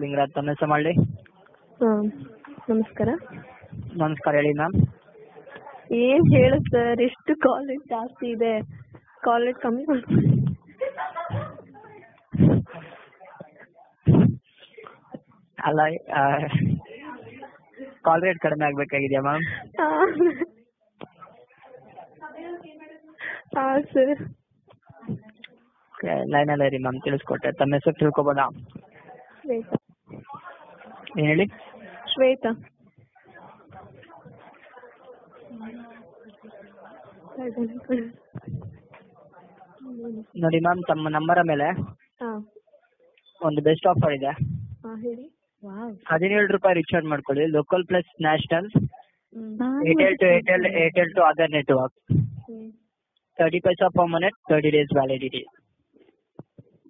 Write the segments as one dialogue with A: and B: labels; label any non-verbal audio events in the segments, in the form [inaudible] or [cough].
A: ಲಿಂಗರಾಜ್ ತಮ್ಮ ಹೆಸರು ಮಾಡಿ
B: ನಮಸ್ಕಾರ.
A: ನಮಸ್ಕಾರ ಹೇಳಿ ಮ್ಯಾಮ್
B: ಏನ್ ಹೇಳು ಸರ್ ಎಷ್ಟು ಕಾಲೇಜ್ ಜಾಸ್ತಿ ಇದೆ. ಕಾಲೇಜ್ ಕಮ್ಮಿ
A: ಅಲ್ಲ ಕಾಲ್ ರೇಟ್ ಕಡಿಮೆ ಆಗ್ಬೇಕಾಗಿದೆಯಾ ಮ್ಯಾಮ್
B: ಹಾ. ಸರ್
A: ಲೈನ್ ಅಲ್ಲ ಇರಿ ಮ್ಯಾಮ್ ತಿಳಿಸ್ಕೊಟ್ಟೆ. ತಮ್ಮ ಹೆಸರು ತಿಳ್ಕೊಬೋದಾ? ಹೇಳಿ.
B: ಶ್ವೇತ.
A: ನೋಡಿ ಮ್ಯಾಮ್ ತಮ್ಮ ನಂಬರ ಮೇಲೆ ಒಂದು ಬೆಸ್ಟ್ ಆಫರ್ ಇದೆ. ಹದಿನೇಳು ರೂಪಾಯಿ ರಿಚಾರ್ಜ್ ಮಾಡ್ಕೊಳ್ಳಿ. Local plus national Airtel to Airtel Airtel to other network thirty paisa per minute thirty days validity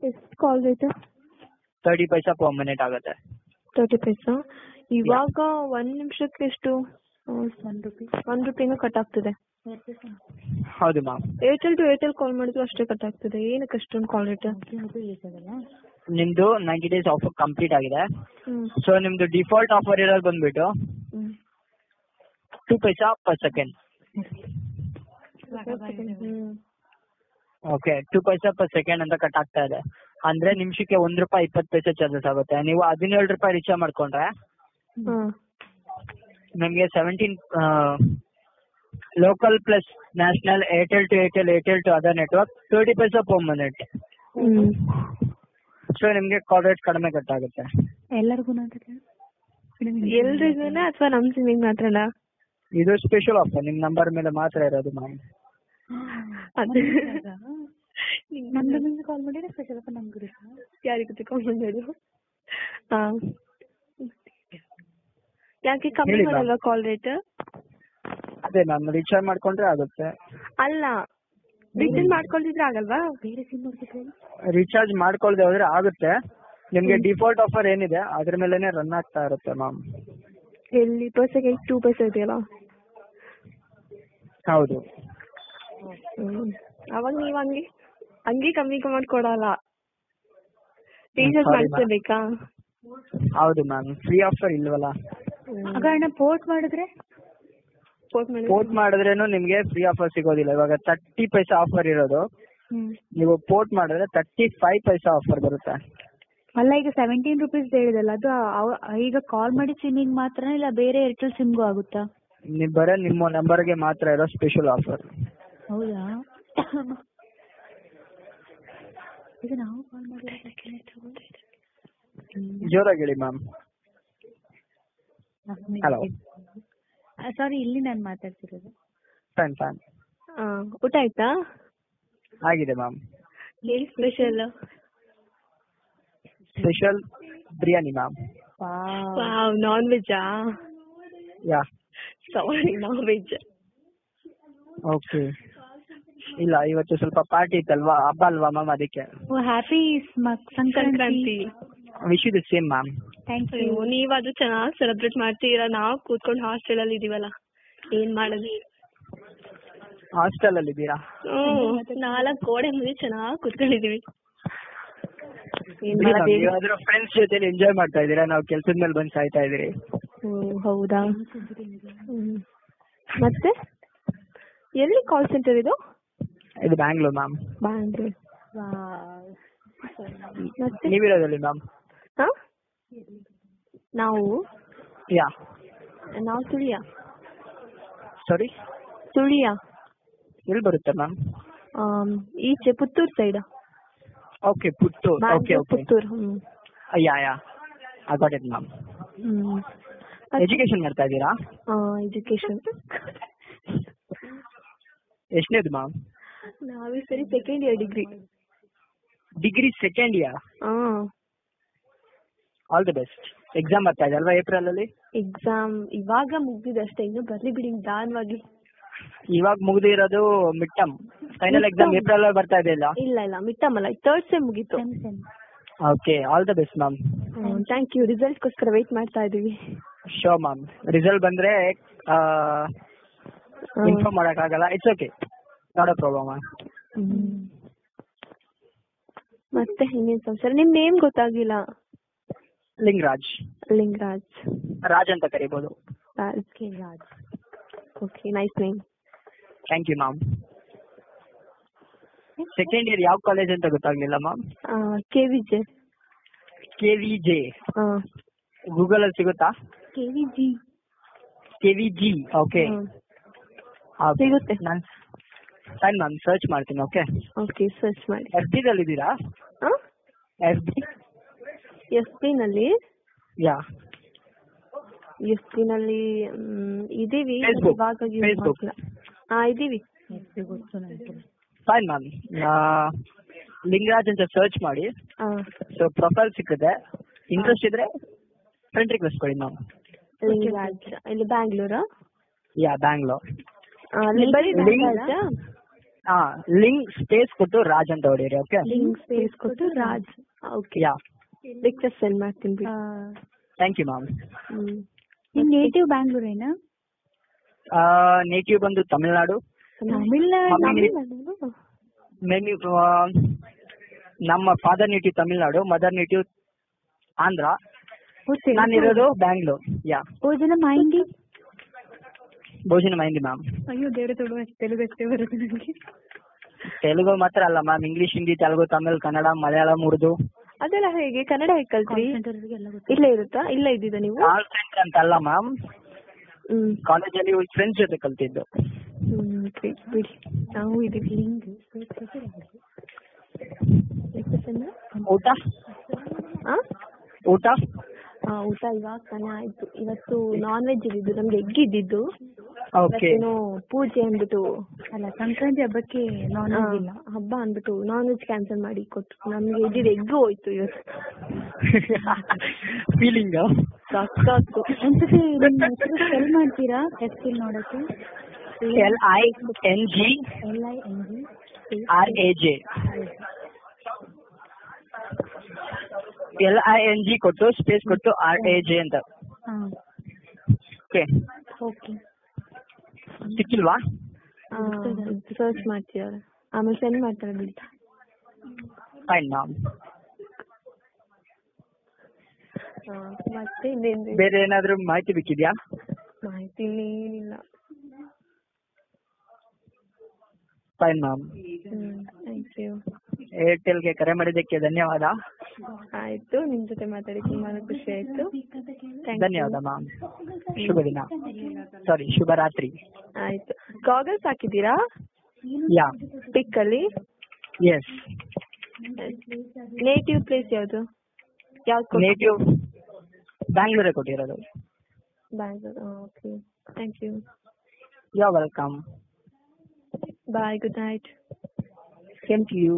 B: ಎಷ್ಟು call rate
A: thirty paisa per minute ಆಗುತ್ತೆ.
B: ತರ್ಟಿ ಪೈಸಾ ಇವಾಗ ಒಂದ್ ನಿಮಿಷಕ್ಕೆ ಎಷ್ಟು? ಒನ್ ರುಪಿ ಒನ್ ರುಪಿನೂ ಕಟ್ ಆಗ್ತದೆ.
A: ಹೌದು ma'am
B: Airtel to Airtel call ಮಾಡಿದ್ರು ಅಷ್ಟೇ ಕಟ್ ಆಗ್ತದೆ. ಏನಕ್ಕೆ ಅಷ್ಟೊಂದು ಕಾಲ್ ರೇಟ್
A: ನಿಮ್ದು ನೈಂಟಿ ಡೇಸ್ ಆಫರ್ ಕಂಪ್ಲೀಟ್ ಆಗಿದೆ. ಸೊ ನಿಮ್ದು ಡಿಫಾಲ್ಟ್ ಆಫರ್ ಇರೋದು ಬಂದ್ಬಿಟ್ಟು two paisa per second okay two paisa per second ಅಂತ ಕಟ್ ಆಗ್ತಾ ಇದೆ. ಅಂದ್ರೆ ನಿಮಿಷಕ್ಕೆ ಒಂದ್ ರೂಪಾಯಿ ಇಪ್ಪತ್ತು ಪೈಸೆ ಚಾರ್ಜಸ್ ಆಗುತ್ತೆ. ನೀವು ಹದಿನೇಳು ರೂಪಾಯಿ ರಿಚಾರ್ಜ್ ಮಾಡ್ಕೊಂಡ್ರೆ
B: ಹ್ಮ್
A: ನಿಮಗೆ seventeen local plus national Airtel to Airtel Airtel to other network thirty paisa per minute so ನಿಮ್ಗೆ ಕಾಲ್ ರೇಟ್ ಕಡಿಮೆ ಕಟ್ ಆಗುತ್ತೆ.
C: ಎಲ್ಲರಿಗೂ
B: ಎಲ್ರಿಗೂನಾ ಅಥವಾ ನಮ್ ಸಿಮ್ಮಿಂಗ್ ಮಾತ್ರನಾ?
A: ಇದು ಸ್ಪೆಷಲ್ ಆಫರ್ ನಿಮ್ ನಂಬರ್ ಮೇಲೆ ಮಾತ್ರ ಇರೋದು ಮ್ಯಾಮ್
B: ಅದು
C: ನಿಮ್ಗೆ ಕಾಲ್ ಮಾಡಿದ್ರೆ ಸ್ಪೆಷಲ್ ನಮ್ಗೆ
B: ಯಾರಿಗೆ ಕಾಲ್ ಹಾ ಯಾಕೆ ಕಮ್ಮಿ. ಮಾಡಲ್ವಾ ಕಾಲ್ ರೇಟ್
A: ಅದೇ ಮ್ಯಾಮ್ ರೀಚಾರ್ಜ್ ಮಾಡ್ಕೊಂಡ್ರೆ ಆಗುತ್ತೆ.
B: ಅಲ್ಲ ರಿಟರ್ನ್ ಮಾಡ್ಕೊಳ್ತಿದ್ರೆ ಆಗಲ್ವಾ?
C: ಬೇರೆ ಸಿಮ್ ರೀಚಾರ್ಜ್
A: ರಿಚಾರ್ಜ್ ಮಾಡ್ಕೊಳ್ದೆ ಹೋದ್ರೆ ಆಗುತ್ತೆ. ನಿಮ್ಗೆ ಡಿಫಾಲ್ಟ್ ಆಫರ್ ಏನಿದೆ ಅದ್ರ ಮೇಲೆನೆ ರನ್ ಆಗ್ತಾ ಇರುತ್ತೆ ಮ್ಯಾಮ್
B: ಎಲ್ಲಿ ಪೈಸೆಗೆ ಟೂ ಪೈಸೆ ಇದೆಯಲ್ಲ?
A: ಹೌದು.
B: ಅವಾಗ ನೀವು ಹಂಗೆ? ಹಂಗೆ ಕಮ್ಮಿ ಮಾಡಿ ಕೊಡಲ್ಲ. ರೀಚಾರ್ಜ್. ಮಾಡಿಸ್ಲೇಬೇಕಾ
A: ಹೌದು ಮ್ಯಾಮ್ ಫ್ರೀ ಆಫರ್ ಇಲ್ವಲ್ಲ?
C: ಆಗ ಅಣ್ಣ ಪೋರ್ಟ್ ಮಾಡಿದ್ರೆ?
A: ಪೋರ್ಟ್ ಮಾಡಿದ್ರೇನು ನಿಮ್ಗೆ ಫ್ರೀ ಆಫರ್ ಸಿಗೋದಿಲ್ಲ. ಇವಾಗ ತರ್ಟಿ ಪೈಸಾ ಆಫರ್ ಇರೋದು. ನೀವು ಪೋರ್ಟ್ ಮಾಡಿದ್ರೆ ತರ್ಟಿ ಫೈವ್ ಪೈಸಾ ಆಫರ್ ಬರುತ್ತೆ.
C: ಅಲ್ಲ ಈಗ ಸೆವೆಂಟೀನ್ ರುಪೀಸ್ ಹೇಳಿದಲ್ಲ ಅದು ಈಗ ಕಾಲ್ ಮಾಡಿ ಸಿಮ್ಮಿಗೆ ಮಾತ್ರ ಇಲ್ಲ ಬೇರೆ ಏರ್ಟೆಲ್ ಸಿಮ್ಗೂ ಆಗುತ್ತಾ?
A: ನೀವು ಬರೀ ನಿಮ್ಮ ನಂಬರ್ಗೆ ಮಾತ್ರ ಇರೋ ಸ್ಪೆಷಲ್ ಆಫರ್
C: ಹೌದಾ? ಈಗ ನಾವು ಕಾಲ್ ಮಾಡಿ
A: ಜೋರಾಗಿ ಹೇಳಿ ಮ್ಯಾಮ್ ಹಲೋ
C: ಸಾರಿ ಇಲ್ಲಿ ನಾನು ಮಾತಾಡ್ತಿರೋದು.
A: ಫ್ಯಾನ್
B: ಫ್ಯಾನ್ ಊಟ ಆಯ್ತಾ?
A: ಆಗಿದೆ ಮ್ಯಾಮ್
B: ಏನ್ special
A: special biryani ma'am
B: wow non ವೆಜ್ಜಾ
A: yeah
B: sorry non veg
A: okay ಇಲ್ಲ ಇವತ್ತು ಸ್ವಲ್ಪ ಪಾರ್ಟಿ ಇತ್ತಲ್ವಾ ಹಬ್ಬ ಅಲ್ವಾ ಮ್ಯಾಮ್ ಅದಕ್ಕೆ?
C: ಓ happy Sankranti.
B: Sankranti.
A: Wish the same ma'am
C: thank you
B: ಅಯ್ಯೋ ಅದು ಚೆನ್ನಾಗಿ ಸೆಲೆಬ್ರೇಟ್ ಮಾಡ್ತೀರಾ? ನಾವು ಕೂತ್ಕೊಂಡು ಹಾಸ್ಟೆಲ್ ಅಲ್ಲಿ ಇದೀವಲ್ಲ ಏನ್ ಮಾಡೋದು?
A: ಹಾಸ್ಟೆಲ್ ಅಲ್ಲಿ ಇದ್ದೀರಾ
B: ಹ್ಮ್ ನಾಲ್ಕು ಗೋಡೆ ಮುಂದೆ ಚೆನ್ನಾಗಿ ಕೂತ್ಕೊಂಡಿದೀವಿ. ಏನ್
A: ಬಿಡಿ ma'am,
B: ಮಾಡೋದು? ಹೇಳಿ?
A: ನೀವಾದ್ರೂ ಫ್ರೆಂಡ್ಸ್ ಜೊತೆಲಿ ಎಂಜಾಯ್ ಮಾಡ್ತಾ ಇದ್ದೀರಾ ನಾವು ಕೆಲ್ಸದ ಮೇಲೆ ಬಂದು ಸಾಯ್ತಾ ಇದೀರಿ.
B: ಹೌದಾ? ಹ್ಮ್. ಮತ್ತೆ? ಎಲ್ಲಿ ಕಾಲ್ ಸೆಂಟರ್ ಇದು?
A: ಇದು ಬ್ಯಾಂಗ್ಳೂರ್ ಮ್ಯಾಮ್
B: ಬ್ಯಾಂಗ್ಳೂರ್
A: ನೀವಿರೋದಲ್ಲಿ ಮ್ಯಾಮ್
B: ಹಾ? ನಾವು?
A: ಯಾ.
B: ನಾವು ಸುಳಿಯ
A: ಸಾರಿ
B: ಸುಳಿಯ
A: ಎಲ್ಲಿ ಬರುತ್ತೆ ಮ್ಯಾಮ್
B: ಈಚೆ Puttur side
A: okay Puttur. Okay okay
B: Puttur hmm.
A: Yeah yeah. I got it ma'am
B: hmm.
A: Education ಮಾಡ್ತಾ ಇದ್ದೀರಾ?
B: ಎಜುಕೇಶನ್
A: ಎಷ್ಟನೇದು ಮ್ಯಾಮ್
B: ನಾವೇ ಸರಿ second year degree
A: degree second year
B: ಹಾ.
A: ಆಲ್ ದಿ ಬೆಸ್ಟ್ ಎಕ್ಸಾಮ್ ಬರ್ತಾ ಇದೆ ಅಲ್ವಾ ಏಪ್ರಿಲ್ ಅಲ್ಲಿ?
B: ಎಕ್ಸಾಮ್ ಇವಾಗ ಮುಗ್ದಿದೆ ಅಷ್ಟೇ ಇನ್ನು ಬರ್ಲಿ ಬಿಡಿ ನಿಧಾನವಾಗಿ.
A: ಇವಾಗ ಮುಗ್ದಿರೋದು mid term final exam. April ಅಲ್ಲಿ ಬರ್ತಾ ಇದೆ ಇಲ್ಲ
B: ಇಲ್ಲ ಇಲ್ಲ ಮಿಟ್ಟಮ್ ಅಲ್ಲ ಥರ್ಡ್ ಸೆಮ್ ಮುಗೀತು.
A: Okay all the best ma'am
B: thank you result ಗೋಸ್ಕರ ವೇಟ್ ಮಾಡ್ತಾ ಇದೀವಿ.
A: ಶೋ ಮ್ಯಾಮ್ ರಿಸಲ್ಟ್ ಬಂದ್ರೆ
B: ಆ
A: ಇನ್ಫಾರ್ಮ್ ಮಾಡಕ್ಕಾಗಲ್ಲ. It's okay not a problem
B: ಮತ್ತೆ ಇನ್ನೇನ್ ಸಂಸಾರ ನಿಮ್ ನೇಮ್ ಗೊತ್ತಾಗಿಲ್ಲ?
A: ಲಿಂಗರಾಜ್.
B: ಲಿಂಗರಾಜ್.
A: ರಾಜ್ ಅಂತ ಕರಿಬಹುದು
B: Raj. Raj okay nice name
A: thank you ma'am second year ಯಾವ ಕಾಲೇಜ್ ಅಂತ ಗೊತ್ತಾಗ್ಲಿಲ್ಲ ma'am
B: K V J
A: K V J Google ಅಲ್ಲಿ ಸಿಗುತ್ತಾ?
C: KVG G
A: K V G okay
B: ಸಿಗುತ್ತೆ.
A: ನಾನು ಫೈನ್ ಮ್ಯಾಮ್ ಸರ್ಚ್ ಮಾಡ್ತೀನಿ ಓಕೆ
B: ಓಕೆ ಸರ್ಚ್ ಮಾಡಿ.
A: F B ದಲ್ಲಿ ಇದ್ದೀರಾ ಎಫ್ ಬಿ
B: ಎಫ್ ಪಿ ನಲ್ಲಿ?
A: ಯಾ?
B: ಎಸ್ ಪಿ ನಲ್ಲಿ ಇದೀವಿ
A: Facebook.
B: ಇವಾಗ
A: Facebook.
B: ಹಾ ಇದೀವಿ.
A: ಫೈನ್ ಮ್ಯಾಮ್ ಲಿಂಗರಾಜ್ ಅಂತ ಸರ್ಚ್ ಮಾಡಿ.
B: ಆ,
A: ಸೊ ಪ್ರೊಫೈಲ್ ಸಿಕ್ಕಿದೆ. ಇಂಟ್ರೆಸ್ಟ್ ಇದ್ರೆ ಫ್ರೆಂಡ್ ರಿಕ್ವೆಸ್ಟ್ ಕೊಡಿ ಮ್ಯಾಮ್
B: ಲಿಂಗರಾಜ್ ಇಲ್ಲಿ ಬ್ಯಾಂಗ್ಳೂರಾ
A: ಯಾ ಬ್ಯಾಂಗ್ಳೂರ್
B: ಆ, ಅಲ್ಲಿ ಬರೀ
A: ಲಿಂಗ್-
B: ಲಿಂಗರಾಜಾ?
A: ಹಾ ಲಿಂಕ್ ಸ್ಪೇಸ್ ಕೊಟ್ಟು ರಾಜ್ ಅಂತ ಹೊಡೀರಿ ಓಕೆ
B: ಲಿಂಗ್ ಸ್ಪೇಸ್ ಕೊಟ್ಟು Raj okay
A: yeah
B: picture send ಮಾಡ್ತೀನಿ ಬಿಡಿ
A: ಥ್ಯಾಂಕ್ ಯು ಮ್ಯಾಮ್
B: ಹ್ಮ್
C: ನಿಮ್ ನೇಟಿವ್ ಬ್ಯಾಂಗ್ಳೂರೇನಾ
A: ನೇಟಿವ್ ಬಂದು ತಮಿಳ್ನಾಡು
C: ತಮಿಳ್ನಾಡು
A: ಮಮ್ಮಿ-
B: ತಮಿಳ್ನಾಡು?
A: ಮೇಬಿ ನಮ್ಮ father native Tamilnadu mother native Andhra
C: oh, Telugu.
A: ನಾನಿರೋದು Bangalore yeah
C: oh ಜನ ಮೈಂಡಿ
A: ಭೋಜನ ಮೈಂದಿ ಮ್ಯಾಮ್
C: ಅಯ್ಯೋ ದೇವ್ರ ತೊಡುವ ತೆಲುಗು ಅಷ್ಟೇ ಬರುತ್ತೆ ನನಗೆ.
A: ತೆಲುಗು ಮಾತ್ರ ಅಲ್ಲ ಮ್ಯಾಮ್ ಇಂಗ್ಲಿಷ್ ಹಿಂದಿ ತೆಲುಗು ತಮಿಳ್ ಕನ್ನಡ ಮಲಯಾಳಂ ಉರ್ದು.
B: ಅದೆಲ್ಲ ಹೇಗೆ? ಕನ್ನಡ ಹೇಗೆ ಕಲ್ತ್ರಿ ಇಲ್ಲೇ ಇರುತ್ತಾ? ಇಲ್ಲೇ ಇದ್ದಿದ್ದ ನೀವು?
A: ಕಾಲ್ ಸೆಂಟರ್ ಅಂತ ಅಲ್ಲ ಮ್ಯಾಮ್
B: ಹ್ಮ್
A: ಕಾಲೇಜಲ್ಲಿ ಫ್ರೆಂಡ್ಸ್ ಜೊತೆ ಕಲ್ತಿದ್ದು.
B: ಹ್ಮ್ ಬಿಡಿ, ಬಿಡಿ. ನಾವು ಇದೀವಿ
C: ಲಿಂಗ್
A: ಊಟ?
B: ಆ?
A: ಊಟ?
B: ಊಟ ಇವಾಗ ತಾನೇ ಆಯ್ತು. ಇವತ್ತು ನಾನ್ ವೆಜ್ ಇದ್ದಿದ್ದು ನಮ್ಗೆ ಎಗ್ ಇದ್ದಿದ್ದು.
A: ಓಕೆ
B: ಏನೋ ಪೂಜೆ ಅಂದ್ಬಿಟ್ಟು
C: ಅಲ್ಲ ಸಂಕ್ರಾಂತಿ ಹಬ್ಬಕ್ಕೆ ನಾನ್ ವೆಜ್ ಇಲ್ಲ
B: ಹಬ್ಬ ಅಂದ್ಬಿಟ್ಟು ನಾನ್ ವೆಜ್ ಕ್ಯಾನ್ಸಲ್ ಮಾಡಿ ಕೊಟ್ರು. ನಮ್ಗೆ ಇದ್ದಿದ್ದು ಎಗ್ ಹೋಯ್ತು ಇವತ್ತು. [laughs]
A: ಫೀಲಿಂಗ್
B: ಸಾಕು
C: ಒಂದ್ಸತಿ ನಿಮ್ಮ ಹೆಸರು ಸ್ಪೆಲ್ ಮಾಡ್ತೀರಾ? ಹೆಸರು ನೋಡಕ್ಕೆ.
A: L I N G
C: L I N G
A: R A J L I N G ಕೊಟ್ಟು ಸ್ಪೇಸ್ ಕೊಟ್ಟು ಆರ್ ಎ ಜೆ ಅಂತ. ಓಕೆ ಸಿಕ್ಕಿಲ್ವಾ?
B: ಸರ್ಚ್ ಮಾಡ್ತೀವ್ರೆ ಆಮೇಲೆ ಸೆಂಡ್ ಮಾಡ್ತಾರೆ ಬಿಡಿ
A: ಫೈನ್ ಮ್ಯಾಮ್
B: ಮತ್ತೆ ಇನ್ನೇನು
A: ಬೇರೆ ಏನಾದ್ರು ಮಾಹಿತಿ ಬೇಕಿದ್ಯಾ?
B: ಮಾಹಿತಿ ಏನಿಲ್ಲ.
A: ಫೈನ್ ಮ್ಯಾಮ್
B: ಥ್ಯಾಂಕ್ ಯು
A: ಏರ್ಟೆಲ್ಗೆ ಕರೆ ಮಾಡಿದ್ದಕ್ಕೆ ಧನ್ಯವಾದ.
B: ಆಯ್ತು ನಿಮ್ ಜೊತೆ ಮಾತಾಡಿ ತುಂಬಾ ಖುಷಿ ಆಯ್ತು.
A: ಮ್ಯಾಮ್ ಶುಭ ದಿನ. ಸಾರಿ ಶುಭ ರಾತ್ರಿ
B: ಆಯ್ತು. ಗಾಗಲ್ಸ್ ಹಾಕಿದ್ದೀರಾ?
A: ಯಾ.
B: ಪಿಕ್ ಅಲ್ಲಿ
A: ಎಸ್
B: ನೇಟಿವ್ ಪ್ಲೇಸ್ ಯಾವುದು ಯಾವ್ದು
A: ನೇಟಿವ್ ಬ್ಯಾಂಗ್ಳೂರೇ ಕೊಟ್ಟಿರೋದು.
B: Bangalore okay thank you
A: you welcome
B: bye good night
A: thank you